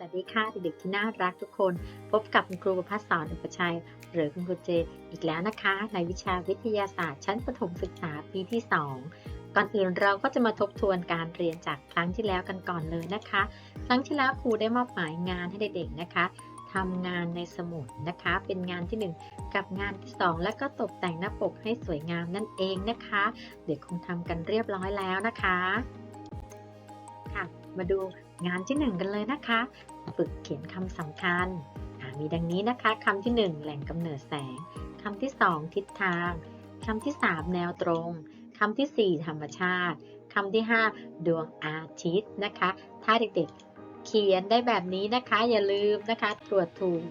วัสดีค่ะเด็กๆที่น่ารักทุกคน พบกับคุณครูประพัฒสอนอุปชัย หรือคุณครูเจ อีกแล้วนะคะ ในวิชาวิทยาศาสตร์ชั้นประถมศึกษาปีที่ 2 ก่อนอื่นเราก็จะมาทบทวนการเรียนจากครั้งที่แล้วกันก่อนเลยนะคะ ครั้งที่แล้วครูได้มอบหมายงานให้เด็กๆนะคะทำงานในสมุดนะคะ เป็นงานที่ 1 กับงานที่ 2 แล้วก็ตกแต่งหน้าปกให้สวยงามนั่นเองนะคะ เด็กคงทำกันเรียบร้อยแล้วนะคะค่ะมาดู งานที่ 1 กันเลยนะคะ ฝึกเขียนคำสำคัญ มีดังนี้นะคะคำที่ 1 แหล่งกำเนิดแสงคำที่ 2 ทิศทางคำที่ 3 แนวตรงคำทีสี่ 4 ธรรมชาติคำที่ 5 ดวงอาทิตย์นะคะ ถ้าเด็กๆ เขียนได้แบบนี้นะคะ อย่าลืมนะคะตรวจถูก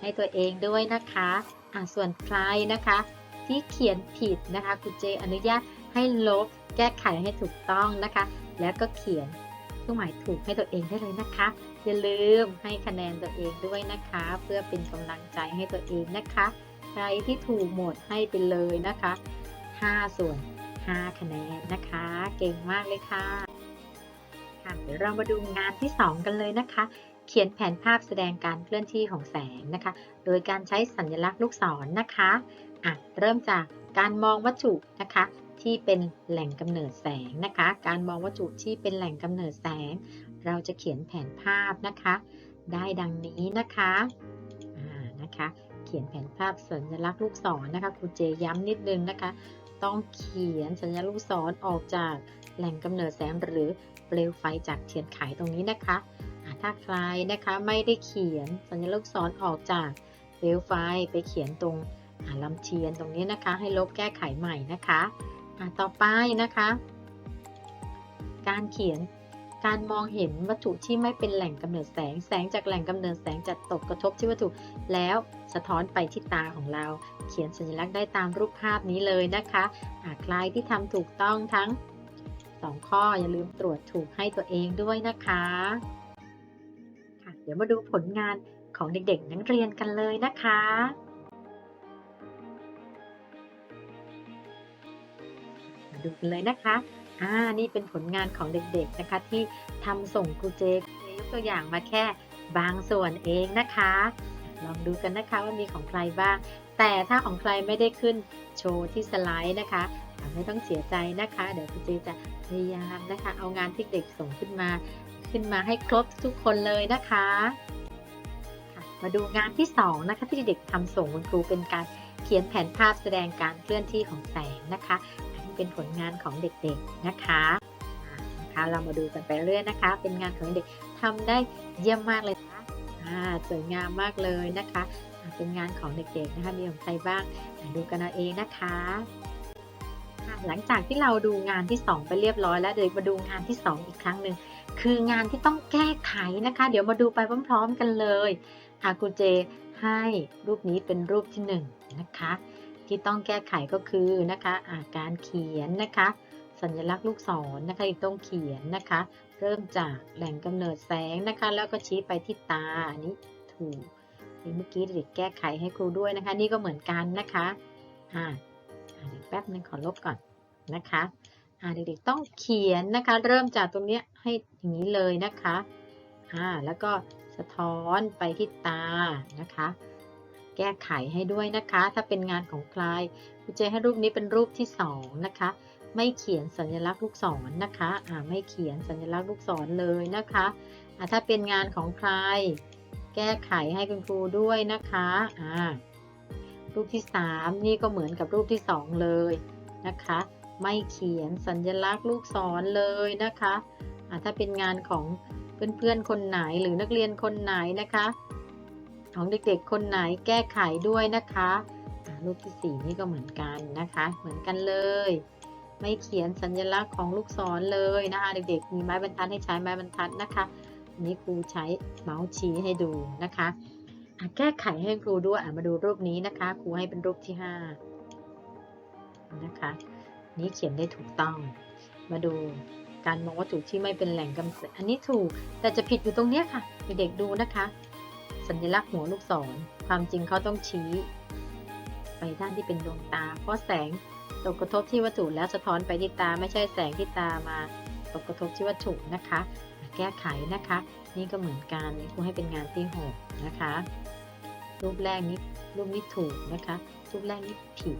ให้ตัวเองด้วยนะคะอ่าส่วนใครนะคะ ที่เขียนผิดนะคะคุณเจอนุญาตให้ลบแก้ไขให้ถูกต้องนะคะ แล้วก็เขียน เครื่องหมายถูกให้ตัวเองได้เลยนะคะ อย่าลืมให้คะแนนตัวเองด้วยนะคะ เพื่อเป็นกำลังใจให้ตัวเองนะคะ ใครที่ถูกหมดให้ไปเลยนะคะ 5 ส่วน 5 คะแนนนะคะ เก่งมากเลยค่ะค่ะเดี๋ยวเรามาดูงานที่ 2 กันเลยนะคะ เขียนแผนภาพแสดงการเคลื่อนที่ของแสงนะคะ โดยการใช้สัญลักษณ์ลูกศรนนะคะอะเริ่มจากการมองวัตถุนะคะ ที่เป็นแหล่งกำเนิดแสงนะคะ การมองวัตถุที่เป็นแหล่งกำเนิดแสง เราจะเขียนแผนภาพนะคะ ได้ดังนี้นะคะอ่านะคะ เขียนแผนภาพสัญลักษณ์ลูกศรนะคะครูเจย้ำนิดนึงนะคะ ต้องเขียนสัญลักษณ์ลูกศรออกจากแหล่งกำเนิดแสงหรือเปลวไฟจากเทียนไขตรงนี้นะคะถ้าใครนะคะไม่ได้เขียนสัญลักษณ์ลูกศรออกจากเปลวไฟไปเขียนตรงลำเทียนตรงนี้นะคะ ให้ลบแก้ไขใหม่นะคะ ต่อไปนะคะ การเขียนการมองเห็นวัตถุที่ไม่เป็นแหล่งกำเนิดแสง แสงจากแหล่งกำเนิดแสงจะตกกระทบที่วัตถุ แล้วสะท้อนไปที่ตาของเรา เขียนสัญลักษณ์ได้ตามรูปภาพนี้เลยนะคะหากใครที่ทำถูกต้องทั้ง 2 ข้ออย่าลืมตรวจถูกให้ตัวเองด้วยนะคะค่ะเดี๋ยวมาดูผลงานของเด็กๆ นักเรียนกันเลยนะคะ ดูกันเลยนะคะ อ่า นี่เป็นผลงานของเด็กๆนะคะ ที่ทำส่งครูเจยกตัวอย่างมาแค่บางส่วนเองนะคะ ลองดูกันนะคะว่ามีของใครบ้าง แต่ถ้าของใครไม่ได้ขึ้นโชว์ที่สไลด์นะคะไม่ต้องเสียใจนะคะ เดี๋ยวครูเจจะพยายามนะคะ เอางานที่เด็กส่งขึ้นมา ขึ้นมาให้ครบทุกคนเลยนะคะมาดูงานที่สองนะคะที่เด็กทำส่งคุณครูเป็นการเขียนแผนภาพแสดงการเคลื่อนที่ของแสงนะคะ เป็นผลงานของเด็กๆนะคะนะคะ เรามาดูกันไปเรื่อยนะคะ เป็นงานของเด็กทำได้เยี่ยมมากเลยนะอ่าสวยงามมากเลยนะคะ เป็นงานของเด็กๆนะคะมีของใครบ้างดูกันเอาเองนะคะหลังจากที่เราดูงานที่ 2 ไปเรียบร้อยแล้วเดี๋ยวมาดูงานที่ 2 อีกครั้งหนึ่งคืองานที่ต้องแก้ไขนะคะ เดี๋ยวมาดูไปพร้อม ๆ กันเลยอากูเจให้รูปนี้เป็นรูปที่หนึ่งนะคะ ที่ต้องแก้ไขก็คือนะคะอาการเขียนนะคะ สัญลักษณ์ลูกศรนะคะที่ต้องเขียนนะคะ เริ่มจากแหล่งกำเนิดแสงนะคะ แล้วก็ชี้ไปที่ตาอันนี้ถูกเมื่อกี้เด็กแก้ไขให้ครูด้วยนะคะ นี่ก็เหมือนกันนะคะอ่าอ่าเดี๋ยวแป๊บนึงขอลบก่อนนะคะอ่าเด็กๆต้องเขียนนะคะ เริ่มจากตรงเนี้ยให้อย่างนี้เลยนะคะอ่าแล้วก็สะท้อนไปที่ตานะคะ แก้ไขให้ด้วยนะคะ ถ้าเป็นงานของใครครูเจให้รูปนี้เป็นรูปที่สองนะคะ ไม่เขียนสัญลักษณ์ลูกศรนะคะอ่าไม่เขียนสัญลักษณ์ลูกศรเลยนะคะอ่าถ้าเป็นงานของใคร แก้ไขให้คุณครูด้วยนะคะอ่ารูปที่สามนี่ก็เหมือนกับรูปที่สองเลยนะคะ ไม่เขียนสัญลักษณ์ลูกศรเลยนะคะอ่าถ้าเป็นงานของเพื่อนๆคนไหนหรือนักเรียนคนไหนนะคะ ของเด็กๆ คนไหนแก้ไขด้วยนะคะรูปที่ 4 นี่ก็เหมือนกันนะคะ เหมือนกันเลย ไม่เขียนสัญลักษณ์ของลูกศรเลยนะคะ เด็กๆ มีไม้บรรทัดให้ใช้ไม้บรรทัดนะคะอันนี้ครูใช้เมาส์ชี้ให้ดูนะคะแก้ไขให้ครูด้วยมาดูรูปนี้นะคะ ครูให้เป็นรูปที่ 5 นะคะ นี้เขียนได้ถูกต้อง มาดูการมองวัตถุที่ไม่เป็นแหล่งกำเนิดอันนี้ถูกแต่จะผิดอยู่ตรงเนี้ยค่ะเด็กๆดูนะคะ สัญลักษณ์หัวลูกศร ความจริงเขาต้องชี้ ไปด้านที่เป็นดวงตา เพราะแสงตกกระทบที่วัตถุแล้วสะท้อนไปที่ตาไม่ใช่แสงที่ตามาตกกระทบที่วัตถุนะคะ แก้ไขนะคะ นี่ก็เหมือนกันครูให้เป็นงานที่6นะคะ รูปแรกนี้รูปนี้ถูกนะคะ รูปแรกนี้ผิด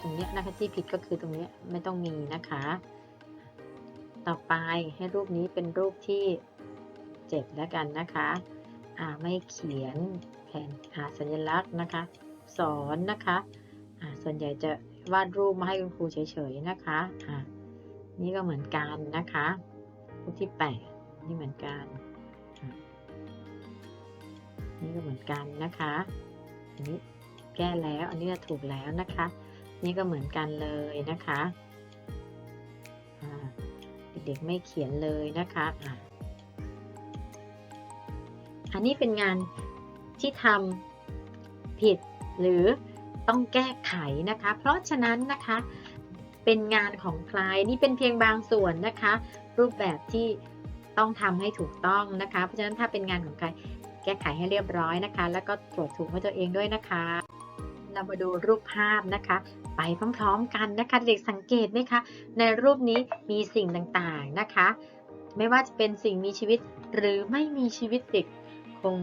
ตรงเนี้ยนะคะที่ผิดก็คือตรงเนี้ยไม่ต้องมีนะคะ ต่อไปให้รูปนี้เป็นรูปที่เจ็ดแล้วกันนะคะ ไม่เขียนแผนอ่าสัญลักษณ์นะคะ สอนนะคะส่วนใหญ่จะวาดรูปมาให้คุณครูเฉยๆนะคะอ่านี่ก็เหมือนกันนะคะรูปที่แปดนี่เหมือนกัน นี่ก็เหมือนกันนะคะอันนี้แก้แล้วอันนี้ถูกแล้วนะคะ นี่ก็เหมือนกันเลยนะคะเด็กๆไม่เขียนเลยนะคะ อันนี้เป็นงานที่ทำผิดหรือต้องแก้ไขนะคะ เพราะฉะนั้นนะคะเป็นงานของใครนี่เป็นเพียงบางส่วนนะคะ รูปแบบที่ต้องทำให้ถูกต้องนะคะ เพราะฉะนั้นถ้าเป็นงานของใครแก้ไขให้เรียบร้อยนะคะ แล้วก็ตรวจถูกให้ตัวเองด้วยนะคะเรามาดูรูปภาพนะคะ ไปพร้อมๆกันนะคะ เด็กสังเกตไหมคะ ในรูปนี้มีสิ่งต่างๆนะคะ ไม่ว่าจะเป็นสิ่งมีชีวิตหรือไม่มีชีวิตเด็ก คง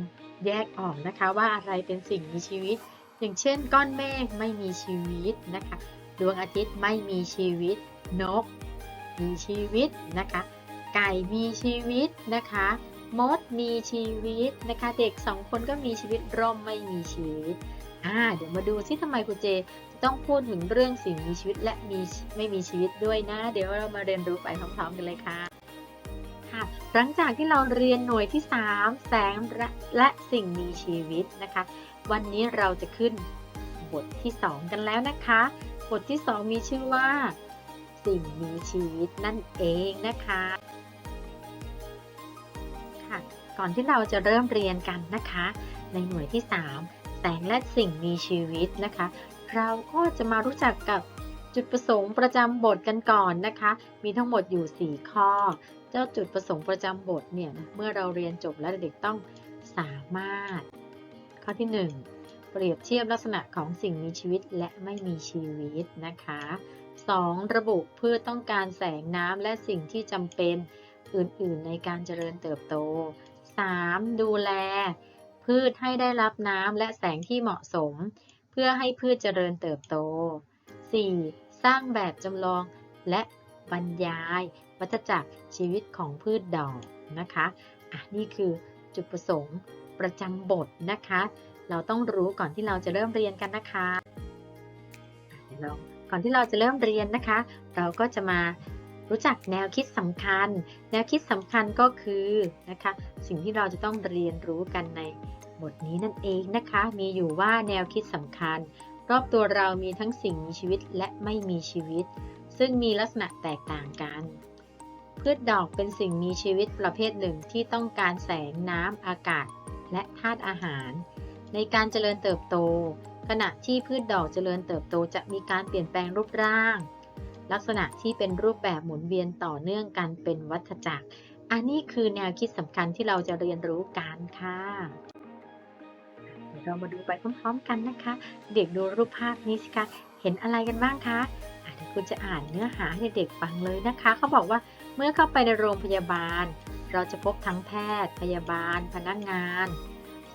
แยกออกนะคะว่าอะไรเป็นสิ่งมีชีวิต อย่างเช่น ก้อนเมฆไม่มีชีวิตนะคะ ดวงอาทิตย์ไม่มีชีวิต นก มีชีวิตนะคะ ไก่มีชีวิตนะคะ มดมีชีวิตนะคะ เด็กสองคนก็มีชีวิตร่มไม่มีชีวิตอ่าเดี๋ยวมาดูซิทำไมครูเจจะต้องพูดถึงเรื่องสิ่งมีชีวิตและมีไม่มีชีวิตด้วยนะ เดี๋ยวเรามาเรียนรู้ไปพร้อมๆกันเลยค่ะค่ะ หลังจากที่เราเรียนหน่วยที่ 3 แสงและและสิ่งมีชีวิตนะคะ วันนี้เราจะขึ้นบทที่ 2 กันแล้วนะคะ บทที่ 2 มีชื่อว่า สิ่งมีชีวิตนั่นเองนะคะค่ะก่อนที่เราจะเริ่มเรียนกันนะคะ ในหน่วยที่ 3 แสงและสิ่งมีชีวิตนะคะ เราก็จะมารู้จักกับ จุดประสงค์ประจำบทกันก่อนนะคะ มีทั้งหมดอยู่ 4 ข้อ เจ้าจุดประสงค์ประจำบทเนี่ยนะเมื่อเราเรียนจบแล้วเด็กต้องสามารถ ข้อที่ 1 เปรียบเทียบลักษณะของสิ่งมีชีวิตและไม่มีชีวิตนะคะ 2. ระบุพืชต้องการแสงน้ำและสิ่งที่จำเป็นอื่นๆ ในการเจริญเติบโต 3. ดูแล พืชให้ได้รับน้ำและแสงที่เหมาะสม เพื่อให้พืชเจริญเติบโต 4. สร้างแบบจำลองและบรรยายวัฏจักรชีวิตของพืชดอกนะคะอะนี่คือจุดประสงค์ประจำบทนะคะ เราต้องรู้ก่อนที่เราจะเริ่มเรียนกันนะคะเดี๋ยวเราก่อนที่เราจะเริ่มเรียนนะคะ เราก็จะมารู้จักแนวคิดสำคัญ แนวคิดสำคัญก็คือนะคะ สิ่งที่เราจะต้องเรียนรู้กันในบทนี้นั่นเองนะคะ มีอยู่ว่าแนวคิดสำคัญ รอบตัวเรามีทั้งสิ่งมีชีวิตและไม่มีชีวิต ซึ่งมีลักษณะแตกต่างกัน พืชดอกเป็นสิ่งมีชีวิตประเภทหนึ่งที่ต้องการแสงน้ำอากาศ และธาตุอาหาร ในการเจริญเติบโต ขณะที่พืชดอกเจริญเติบโตจะมีการเปลี่ยนแปลงรูปร่าง ลักษณะที่เป็นรูปแบบหมุนเวียนต่อเนื่องกันเป็นวัฏจักร อันนี้คือแนวคิดสำคัญที่เราจะเรียนรู้กันค่ะ เดี๋ยวเรามาดูไปพร้อมๆกันนะคะ เด็กดูรูปภาพนี้สิคะเห็นอะไรกันบ้างคะเดี๋ยวคุณจะอ่านเนื้อหาให้เด็กฟังเลยนะคะ เขาบอกว่าเมื่อเข้าไปในโรงพยาบาล เราจะพบทั้งแพทย์ พยาบาล พนักงาน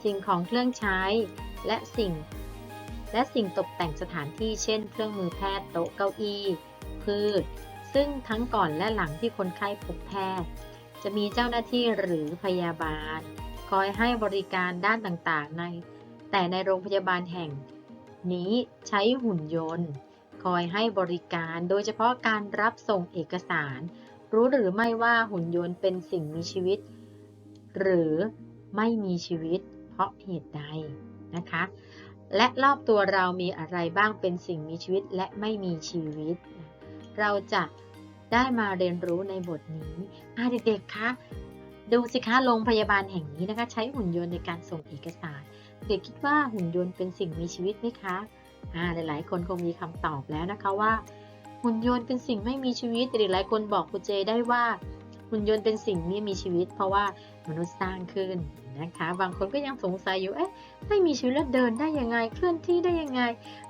สิ่งของเครื่องใช้ และสิ่ง และสิ่งตกแต่งสถานที่เช่น เครื่องมือแพทย์โต๊ะเก้าอี้ พืช ซึ่งทั้งก่อนและหลังที่คนไข้พบแพทย์ จะมีเจ้าหน้าที่หรือพยาบาล คอยให้บริการด้านต่างๆ ใน แต่ในโรงพยาบาลแห่ง นี้ใช้หุ่นยนต์ คอยให้บริการโดยเฉพาะการรับส่งเอกสาร รู้หรือไม่ว่าหุ่นยนต์เป็นสิ่งมีชีวิต หรือไม่มีชีวิต เพราะเหตุใดนะคะ และรอบตัวเรามีอะไรบ้างเป็นสิ่งมีชีวิตและไม่มีชีวิต เราจะได้มาเรียนรู้ในบทนี้อเด็กๆคะดูสิคะโรงพยาบาลแห่งนี้นะคะ ใช้หุ่นยนต์ในการส่งเอกสาร เด็กคิดว่าหุ่นยนต์เป็นสิ่งมีชีวิตไหมคะอ่าหลายๆ คนคงมีคำตอบแล้วนะคะว่า หุ่นยนต์เป็นสิ่งไม่มีชีวิตแต่หลายคนบอกคุณเจได้ว่า หุ่นยนต์เป็นสิ่งไม่มีชีวิต เพราะว่ามนุษย์สร้างขึ้นนะคะ บางคนก็ยังสงสัยอยู่เอ๊ะไม่มีชีวิตแล้วเดินได้ยังไงเคลื่อนที่ได้ยังไง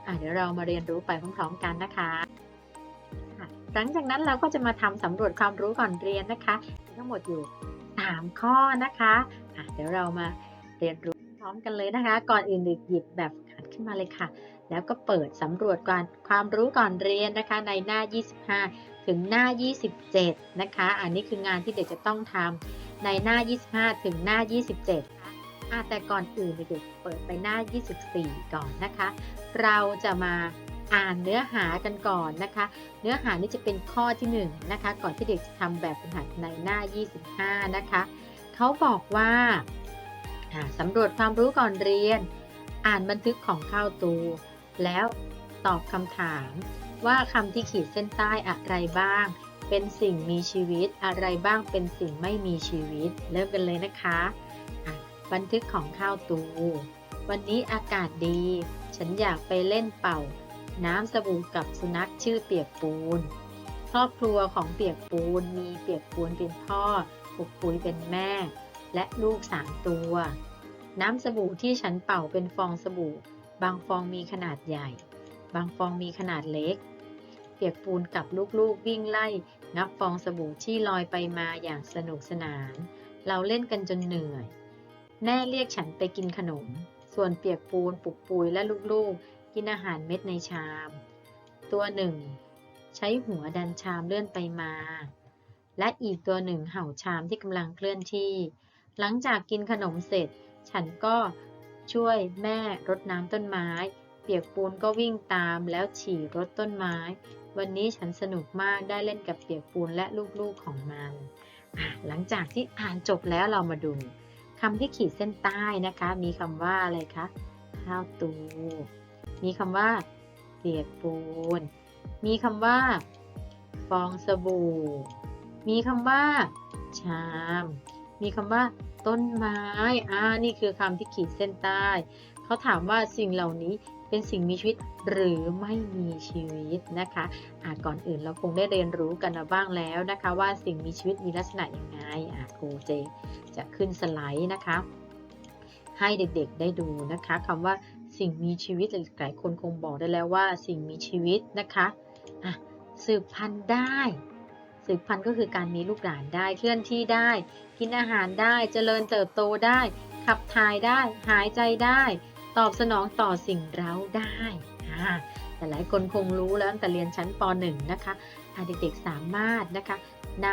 อะเดี๋ยวเรามาเรียนรู้ไปพร้อมๆกันนะคะหลังจากนั้นเราก็จะมาทำสำรวจความรู้ก่อนเรียนนะคะ ทั้งหมดอยู่ 3 ข้อนะคะะเดี๋ยวเรามาเรียนรู้ มกันเลยนะคะ ก่อนอื่นหยิบแบบฝึกหัดขึ้นมาเลยค่ะ แล้วก็เปิดสำรวจก่อนความรู้ก่อนเรียนนะคะในหน้า 25 ถึงหน้า 27 นะคะ อันนี้คืองานที่เด็กจะต้องทำในหน้า 25 ถึงหน้า 27นะคะอะแต่ก่อนอื่นเด็กๆเปิดไปหน้า 24 ก่อนนะคะ เราจะมาอ่านเนื้อหากันก่อนนะคะ เนื้อหานี้จะเป็นข้อที่ 1 นะคะ ก่อนที่เด็กจะทำแบบฝึกหัดในหน้า 25 นะคะ เขาบอกว่า อ่าสำรวจความรู้ก่อนเรียน อ่านบันทึกของข้าวตู แล้วตอบคำถาม ว่าคำที่ขีดเส้นใต้อะไรบ้าง เป็นสิ่งมีชีวิตอะไรบ้างเป็นสิ่งไม่มีชีวิต เริ่มกันเลยนะคะะบันทึกของข้าวตู วันนี้อากาศดี ฉันอยากไปเล่นเป่า น้ำสบู่กับสุนัขชื่อเปียกปูน ครอบครัวของเปียกปูนมีเปียกปูนเป็นพ่อปุกปุยเป็นแม่ และลูกสามตัว น้ำสบู่ที่ฉันเป่าเป็นฟองสบู่ บางฟองมีขนาดใหญ่ บางฟองมีขนาดเล็ก เปียกปูนกับลูกๆวิ่งไล่นับฟองสบู่ที่ลอยไปมาอย่างสนุกสนาน เราเล่นกันจนเหนื่อย แม่เรียกฉันไปกินขนม ส่วนเปียกปูนปุกปุยและลูกๆ กินอาหารเม็ดในชาม ตัวหนึ่ง ใช้หัวดันชามเลื่อนไปมา และอีกตัวหนึ่งเห่าชามที่กำลังเคลื่อนที่ หลังจากกินขนมเสร็จ ฉันก็ช่วยแม่รดน้ำต้นไม้ เปียกปูนก็วิ่งตามแล้วฉี่รดต้นไม้ วันนี้ฉันสนุกมากได้เล่นกับเปียกปูนและลูกๆของมัน หลังจากที่อ่านจบแล้วเรามาดูคำที่ขีดเส้นใต้นะคะ มีคำว่าอะไรคะข้าวตู มีคำว่า เปียกปูน มีคำว่า ฟองสบู่ มีคำว่า ชาม มีคำว่า ต้นไม้ อ่า นี่คือคำที่ขีดเส้นใต้ เขาถามว่าสิ่งเหล่านี้เป็นสิ่งมีชีวิตหรือไม่มีชีวิตนะคะอ่าก่อนอื่นเราคงได้เรียนรู้กันมาบ้างแล้วนะคะ ว่าสิ่งมีชีวิตมีลักษณะยังไงอ่าครูเจจะขึ้นสไลด์นะคะ ให้เด็กๆได้ดูนะคะคำว่าสิ่งมีชีวิตหลายคนคงบอกได้แล้วว่า สิ่งมีชีวิตนะคะอะสืบพันธุ์ได้ สืบพันธุ์ก็คือการมีลูกหลานได้ เคลื่อนที่ได้ กินอาหารได้ เจริญเติบโตได้ ขับถ่ายได้ หายใจได้ ตอบสนองต่อสิ่งเร้าได้แต่หลายคนคงรู้แล้วตั้งแต่เรียนชั้นป .1 นะคะอะเด็กๆสามารถนะคะน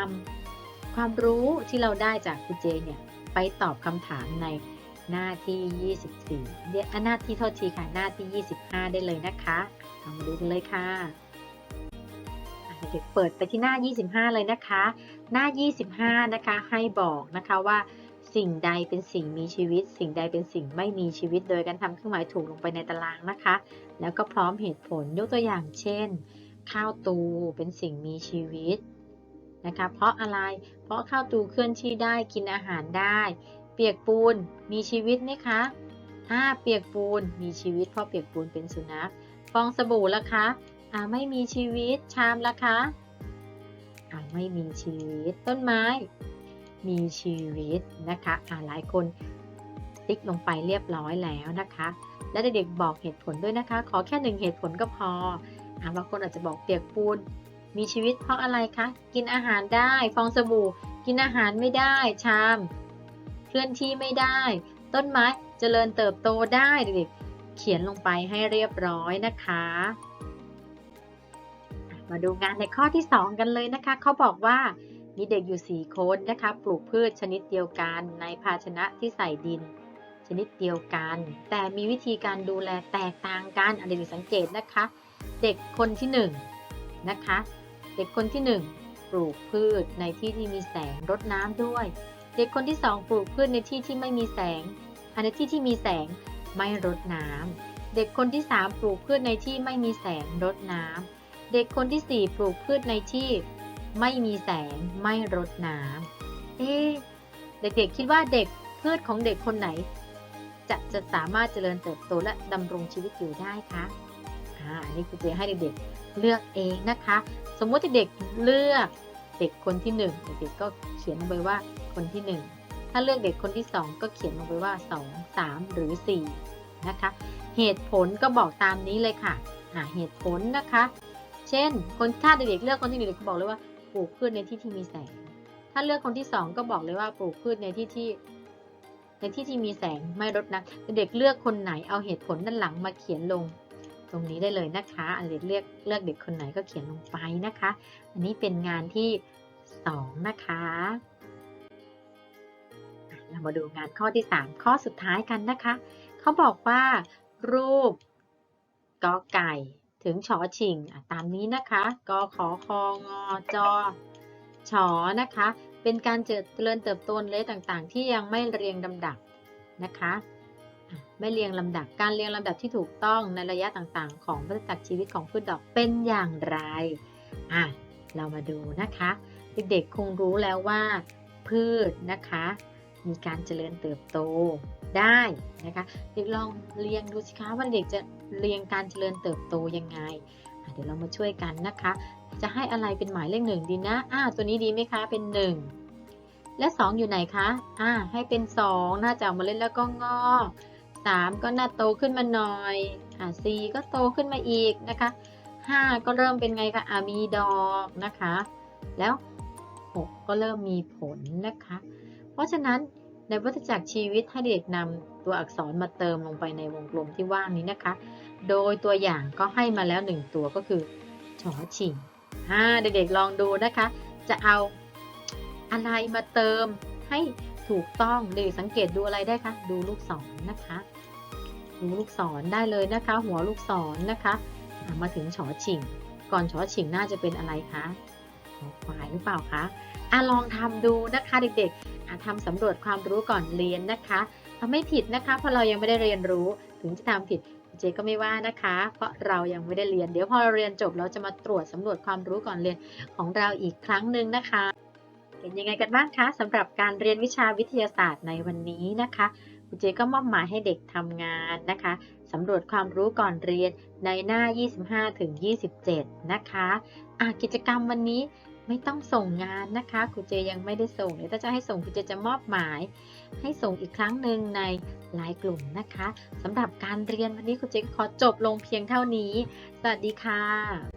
ำความรู้ที่เราได้จากครูเจเนี่ยไปตอบคำถามในหน้าที่ 24เดี๋ยวอะหน้าที่โทษทีค่ะ หน้าที่ 25 ได้เลยนะคะเอามาดูกันเลยค่ะ เด็กๆเปิดไปที่หน้า 25 เลยนะคะ หน้า 25 นะคะ ให้บอกนะคะว่าสิ่งใดเป็นสิ่งมีชีวิต สิ่งใดเป็นสิ่งไม่มีชีวิต โดยการทำเครื่องหมายถูกลงไปในตารางนะคะ แล้วก็พร้อมเหตุผลยกตัวอย่างเช่น ข้าวตูเป็นสิ่งมีชีวิตนะคะ เพราะอะไร เพราะข้าวตูเคลื่อนที่ได้กินอาหารได้ เปียกปูนมีชีวิตไหมคะอ่าเปียกปูนมีชีวิตเพราะเปียกปูนเป็นสุนัข ฟองสบู่ล่ะคะ อ่าไม่มีชีวิตชามล่ะคะอ่าไม่มีชีวิตต้นไม้ มีชีวิตนะคะอ่าหลายคนติ๊กลงไปเรียบร้อยแล้วนะคะ และเด็กๆบอกเหตุผลด้วยนะคะ ขอแค่หนึ่งเหตุผลก็พออ่าบางคนอาจจะบอกเปียกปูนมีชีวิตเพราะอะไรคะ กินอาหารได้ ฟองสบู่ กินอาหารไม่ได้ ชาม เคลื่อนที่ไม่ได้ ต้นไม้เจริญเติบโตได้เด็กๆเขียนลงไปให้เรียบร้อยนะคะ มาดูงานในข้อที่ 2 กันเลยนะคะ เขาบอกว่ามีเด็กอยู่ 4 คนนะคะ ปลูกพืชชนิดเดียวกันในภาชนะที่ใส่ดิน ชนิดเดียวกัน แต่มีวิธีการดูแลแตกต่างกันอันเด็กสังเกตนะคะ เด็กคนที่1นงนะคะ เด็กคนที่ 1 ปลูกพืชในที่ที่มีแสงรดน้ำด้วย เด็กคนที่ 2 ปลูกพืชในที่ที่ไม่มีแสง อันในที่ที่มีแสงไม่รดน้ำเด็กคนที่ 3 ปลูกพืชในที่ไม่มีแสงรดน้ำ เด็กคนที่ 4 ปลูกพืชในที่ไม่มีแสงไม่รดน้ำเอ๊เด็กๆคิดว่าเด็กพืชของเด็กคนไหน จะจะสามารถเจริญเติบโตและดำรงชีวิตอยู่ได้คะอ่าอันนี้ครูเจให้เด็กๆเลือกเองนะคะ สมมติเด็กเลือกเด็กคนที่หนึ่งเด็กๆก็เขียนลงไปว่าคนที่หนึ่งถ้าเลือกเด็กคนที่สองก็เขียนลงไปว่าสองสามหรือสี่นะคะ เหตุผลก็บอกตามนี้เลยค่ะหาเหตุผลนะคะ เช่น คนถ้าเด็กๆเลือกคนที่หนึ่งเด็กก็บอกเลยว่าปลูกพืชในที่ที่มีแสง ถ้าเลือกคนที่สองก็บอกเลยว่าปลูกพืชในที่ที่ ในที่ที่มีแสงไม่รดน้ำเด็กเลือกคนไหนเอาเหตุผลด้านหลังมาเขียนลง ตรงนี้ได้เลยนะคะอันเด็กเลือกเลือกเด็กคนไหนก็เขียนลงไปนะคะ อันนี้เป็นงานที่สองนะคะอะเรามาดูงานข้อที่สามข้อสุดท้ายกันนะคะ เขาบอกว่า รูปกอไก่ ถึงชอชิงตามนี้นะคะกขอคองอจอชอนะคะ เป็นการเจริญเติบโตเลขต่างๆ ที่ยังไม่เรียงลำดับนะคะอะไม่เรียงลำดับการเรียงลำดับที่ถูกต้องในระยะต่างๆ ของวัฏจักรชีวิตของพืชดอกเป็นอย่างไรอะเรามาดูนะคะ เด็กๆคงรู้แล้วว่าพืชนะคะ มีการเจริญเติบโตได้นะคะเด็กลองเรียงดูสิคะว่าเด็กจะเรียงการเจริญเติบโตยังไง เดี๋ยวเรามาช่วยกันนะคะ จะให้อะไรเป็นหมายเลขหนึ่งดีนะอ่าตัวนี้ดีไหมคะ เป็นหนึ่งและสองอยู่ไหนคะอ่าให้เป็นสองน่าจะเอามาเล่นแล้วก็งอกสามก็น่าโตขึ้นมาหน่อยอ่าสี่ก็โตขึ้นมาอีกนะคะห้าก็เริ่มเป็นไงคะอ่ามีดอกนะคะ แล้วหกก็เริ่มมีผลนะคะ เพราะฉะนั้นในวัฏจักรชีวิตให้เด็กนำตัวอักษรมาเติมลงไปในวงกลมที่ว่างนี้นะคะ โดยตัวอย่างก็ให้มาแล้วหนึ่งตัวก็คือชอชิงอ่าเด็กๆลองดูนะคะ จะเอาอะไรมาเติมให้ถูกต้องเด็กสังเกตดูอะไรได้คะ ดูลูกศรนนะคะดูลูกศรได้เลยนะคะ หัวลูกศรนนะคะมาถึงชอชิงก่อนชอชิงน่าจะเป็นอะไรคะควายหรือเปล่าคะอะลองทำดูนะคะเด็กๆ ทำสำรวจความรู้ก่อนเรียนนะคะทำไม่ผิดนะคะเพราะเรายังไม่ได้เรียนรู้ถึงจะทำผิดเจก็ไม่ว่านะคะ เพราะเรายังไม่ได้เรียน เดี๋ยวพอเราเรียนจบเราจะมาตรวจสำรวจความรู้ก่อนเรียนของเราอีกครั้งหนึ่งนะคะ เป็นยังไงกันบ้างคะสำหรับการเรียนวิชาวิทยาศาสตร์ในวันนี้นะคะคุณเจก็มอบหมายให้เด็กทำงานนะคะสำรวจความรู้ก่อนเรียนในหน้า 25ถึง27 นะคะอะกิจกรรมวันนี้ ไม่ต้องส่งงานนะคะครูเจยังไม่ได้ส่งเดี๋ยวถ้าจะให้ส่งครูเจจะมอบหมาย ให้ส่งอีกครั้งหนึ่งในไลน์กลุ่มนะคะสำหรับการเรียนวันนี้ครูเจขอจบลงเพียงเท่านี้ สวัสดีค่ะ